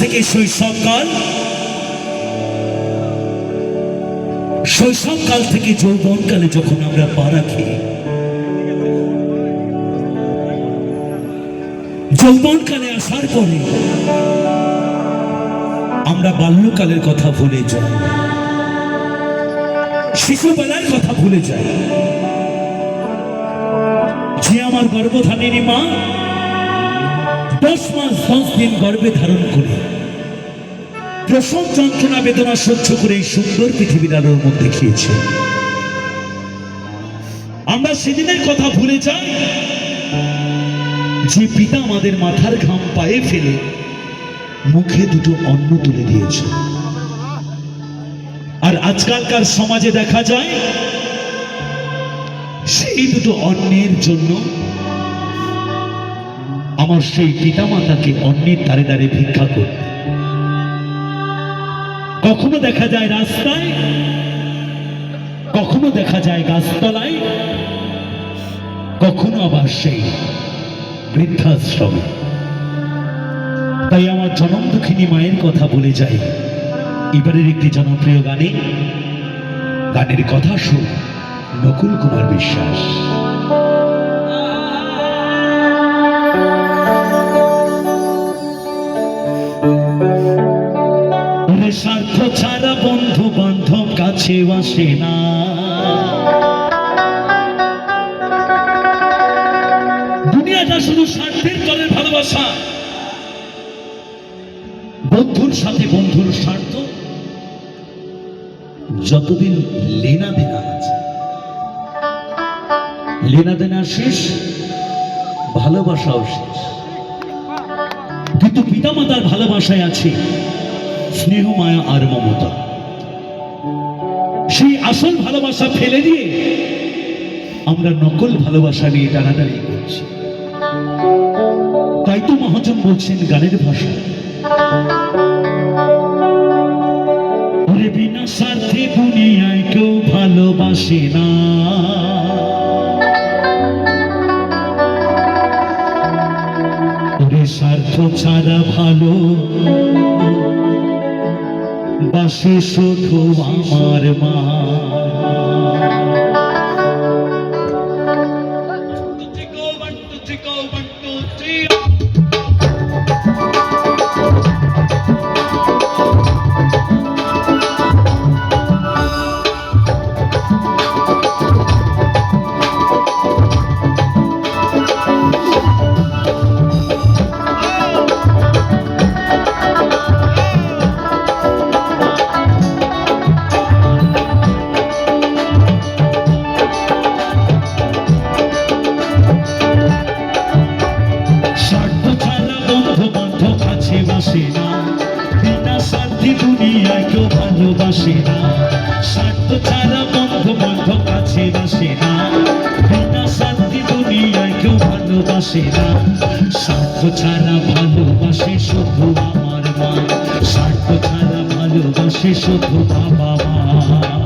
থেকে শৈশবকাল শৈশবকাল থেকে যৌবনকালে যখন আমরা পা রাখি, যৌবনকালে আসার পরে আমরা বাল্যকালের কথা ভুলে যাই, শিশুবেলার কথা ভুলে যাই। যে আমার গর্ভধারিণী মা দশ মাস দশ দিন গর্ভে ধারণ করে প্রসব যন্ত্রণা বেদনা সহ্য করে এই সুন্দর পৃথিবীর আলোর মধ্যে খেয়েছে আমরা সেদিনের কথা ভুলে যাই যে পিতা আমাদের মাথার ঘাম পায়ে ফেলে মুখে দুটো অন্ন তুলে দিয়েছে। আর আজকালকার সমাজে দেখা যায় সেই দুটো অন্নের জন্য আমার সেই পিতামাতাকে অন্যের দ্বারে দ্বারে ভিক্ষা করতে। কখনো দেখা যায় রাস্তায়, কখনো দেখা যায় গাছতলায়, কখনো আবার সেই বৃদ্ধাশ্রমে। তাই আমার জনম দুঃখিনী মায়ের কথা বলে যাই। এবারের একটি জনপ্রিয় গানে, গানের কথা শুন নকুল কুমার বিশ্বাস। ছাড়া বন্ধু বান্ধব কাছে আসে না। দুনিয়াটা শুধু স্বার্থের তলের ভালোবাসা। বন্ধুর সাথে বন্ধুর স্বার্থ। যতদিন লেনা দেনা আছে। লেনা দেনা শেষ, ভালোবাসাও শেষ। কিন্তু পিতামাতার ভালোবাসায় আছে। স্নেহ মায়া আর মমতা। সেই আসল ভালোবাসা ফেলে দিয়ে আমরা নকল ভালোবাসা নিয়ে টানাটানি করছি। তাই তো মহাজন বলছেন গানের ভাষা। বিনা স্বার্থে দুনিয়ায় কেউ ভালোবাসে না। স্বার্থ ছাড়া ভালো বাসে শুধু আমার মা। ভালোবাসে না স্বার্থ ছাড়া বন্ধু বান্ধব কাছে বাসে না বিনা শান্তি দুনিয়ায় কেউ ভালোবাসে না। স্বার্থ ছাড়া ভালোবাসে শুধু আমার মা। স্বার্থ ছাড়া ভালোবাসে শুধু বাবা মা।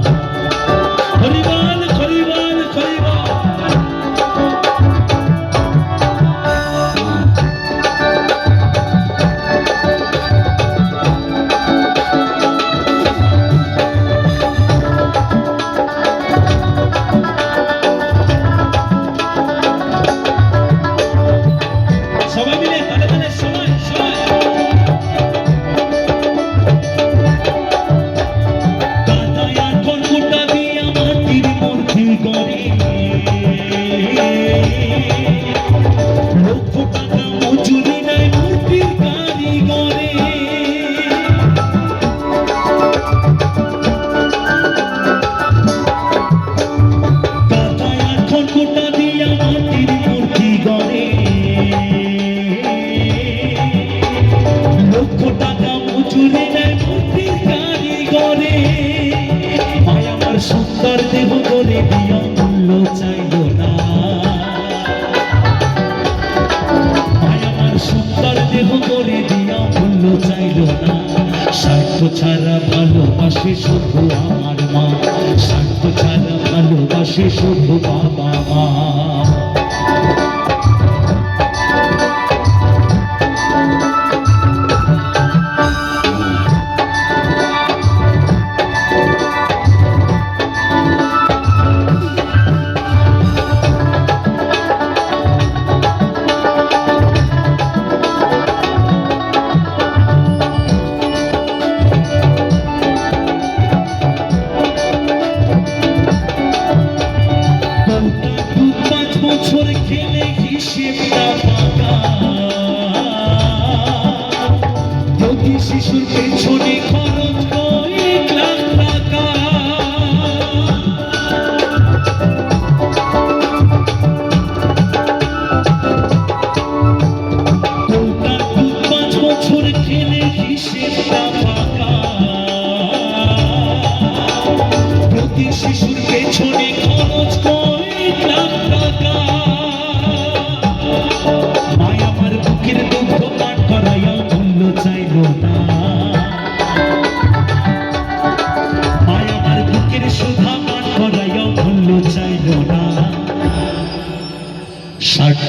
সুন্দর দেহ করে দিয়া ভুল চাইল না। স্বার্থ ছাড়া ভালোবাসে শুধু আমার মা। স্বার্থ ছাড়া ভালোবাসে শুধু বাবা মা। পেছনে খরচ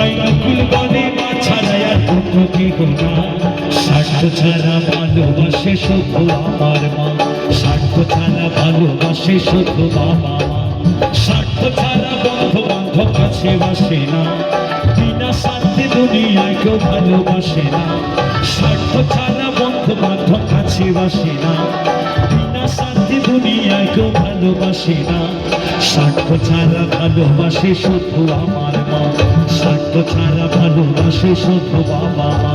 তাই নকুল মা ছাড়াই আর অন্য কেহ না। স্বার্থ ছাড়া ভালোবাসে শুধু আমার মা। স্বার্থ ছাড়া ভালোবাসে শুধু বাবা স্বার্থ ছাড়া বন্ধু বান্ধব কাছে বাসে না। বিনা স্বার্থে দুনিয়ায় স্বার্থ ছাড়া বন্ধু বান্ধব কাছে বাসে না। বিনা দুনিয়ায় কেউ ভালোবাসে না। স্বার্থ ছাড়া ভালোবাসে শুধু আমার মা। স্বার্থ ছাড়া ভালোবাসে শুধু বাবা মা।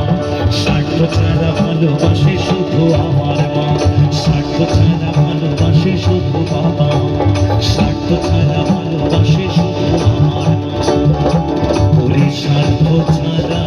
স্বার্থ ছাড়া ভালোবাসে শুধু আমার মা। স্বার্থ ছাড়া ভালোবাসে শুধু বাবা স্বার্থ ছাড়া ভালোবাসে শুধু আমার মা। ওরে স্বার্থ ছাড়া